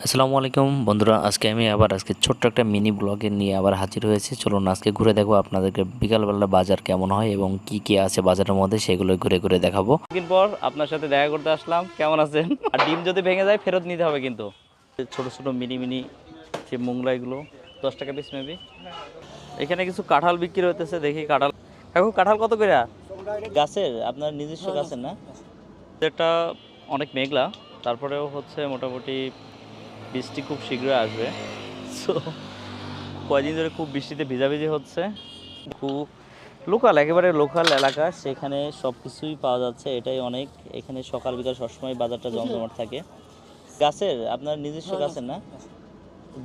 আসসালামু আলাইকুম। বন্ধুরা, আজকে আমি আবার আজকে ছোট্ট একটা মিনি ব্লগে নিয়ে আবার হাজির হয়েছি। চলুন আজকে ঘুরে দেখব আপনাদেরকে বিকালবেলা বাজার কেমন হয় এবং কি কি আছে বাজারের মধ্যে, সেগুলো ঘুরে ঘুরে দেখাবো। দিন পর আপনার সাথে দেখা করতে আসলাম। কেমন আছেন? আর ডিম যদি ভেঙে যায়, ফেরত নিতে হবে কিন্তু। ছোট ছোট, মিনি মিনি, যে মোংলা এগুলো, দশ টাকা পিস মেবি এখানে কিছু কাঁঠাল বিক্রি হতেছে দেখি কাঁঠাল। কাকু, কাঁঠাল কত করে গাছের, আপনার নিজস্ব গাছের না? এটা অনেক মেঘলা, তারপরেও হচ্ছে মোটামুটি বৃষ্টি খুব শীঘ্রই আসবে। সো কয়দিন ধরে খুব বৃষ্টিতে ভিজাভিজি হচ্ছে। খুব লোকাল একেবারে লোকাল এলাকা সেখানে সব কিছুই পাওয়া যাচ্ছে। এটাই অনেক। এখানে সকাল বিকাল সবসময় বাজারটা জমজমাট থাকে। গাছের আপনার নিজস্ব গাছের না?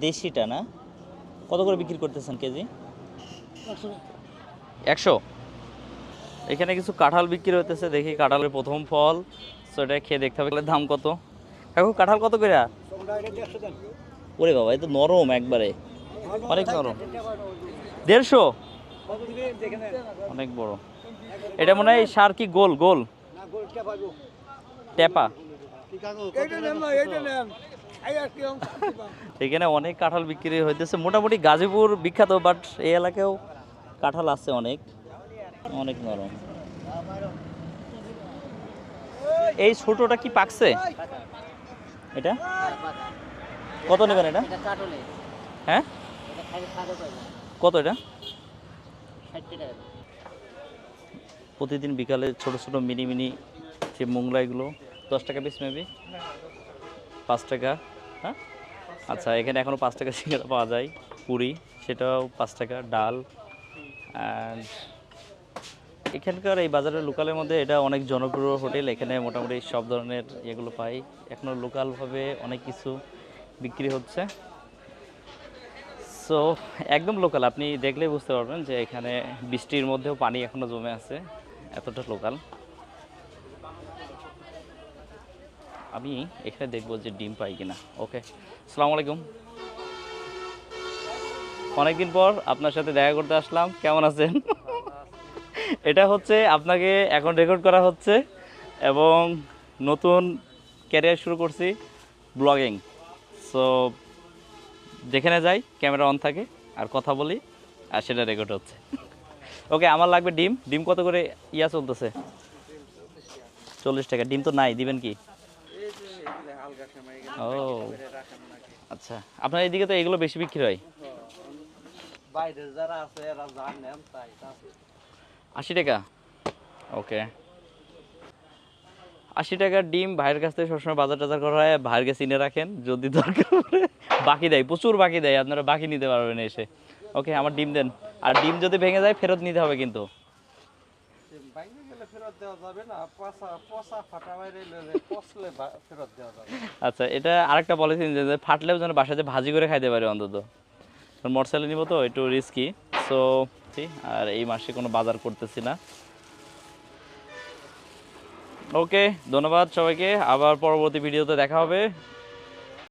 দেশিটা না? কত করে বিক্রি করতেছেন কেজি? একশো। এখানে কিছু কাঁঠাল বিক্রি হতেছে দেখি কাঁঠালের প্রথম ফল। সো এটা খেয়ে দেখতে হবে। দাম কত? কাকু কাঁঠাল কত করে ওরে বাবা এই তো নরম একবারে। অনেক নরম। দেড়শো? অনেক বড়। এটা মনে হয় সার কি গোল গোল? টেপা এখানে অনেক কাঁঠাল বিক্রি হইতেছে। মোটামুটি গাজীপুর বিখ্যাত বাট এই এলাকায়ও কাঁঠাল আছে অনেক। অনেক নরম। এই ছোটটা কি পাকছে? এটা? কত নেবেন এটা? হ্যাঁ? কত এটা? প্রতিদিন বিকালে ছোট ছোট মিনি মিনি যে মোংলা এগুলো দশ টাকা পিস মেবি পাঁচ টাকা হ্যাঁ? আচ্ছা এখানে এখনও পাঁচ টাকা সিঙ্গারা পাওয়া যায়। পুরি সেটাও পাঁচ টাকা ডাল অ্যান্ড এখানকার এই বাজারের লোকালের মধ্যে এটা অনেক জনপ্রিয় হোটেল। এখানে মোটামুটি সব ধরনের এগুলো পাই। এখনও লোকালভাবে অনেক কিছু বিক্রি হচ্ছে। সো একদম লোকাল। আপনি দেখলেই বুঝতে পারবেন যে এখানে বৃষ্টির মধ্যেও পানি এখনও জমে আছে। এতটা লোকাল। আমি এখানে দেখব যে ডিম পাই কিনা। ওকে আসসালামু আলাইকুম। অনেকদিন পর আপনার সাথে দেখা করতে আসলাম। কেমন আছেন? এটা হচ্ছে আপনাকে এখন রেকর্ড করা হচ্ছে এবং নতুন ক্যারিয়ার শুরু করছি ব্লগিং সো যেখানে যাই ক্যামেরা অন থাকে, আর কথা বলি, আর সেটা রেকর্ড হচ্ছে। ওকে আমার লাগবে ডিম। ডিম কত করে ইয়া চলতেছে? চল্লিশ টাকা। ডিম তো নাই, দিবেন কি? ও আচ্ছা। আপনার এইদিকে তো এগুলো বেশি বিক্রি হয়। আশি টাকা? ওকে আশি টাকার ডিম ভাইয়ের কাছ থেকে সবসময় বাজার টাজার করা হয় ভাইয়ের কাছে কিনে রাখেন যদি দরকার পড়ে বাকি দেয় প্রচুর বাকি দেয় আপনারা বাকি নিতে পারবেন এসে। ওকে আমার ডিম দেন। আর ডিম যদি ভেঙে যায় ফেরত নিতে হবে কিন্তু। আচ্ছা এটা আরেকটা পলিসি যে যে ফাটলেও যেন বাসাতে ভাজি করে খাইতে পারে অন্তত। মোটরসাইকেল নিব তো একটু রিস্কি সো আর এই মাসে কোনো বাজার করতেছি না। ওকে, ধন্যবাদ সবাইকে। আবার পরবর্তী ভিডিওতে দেখা হবে।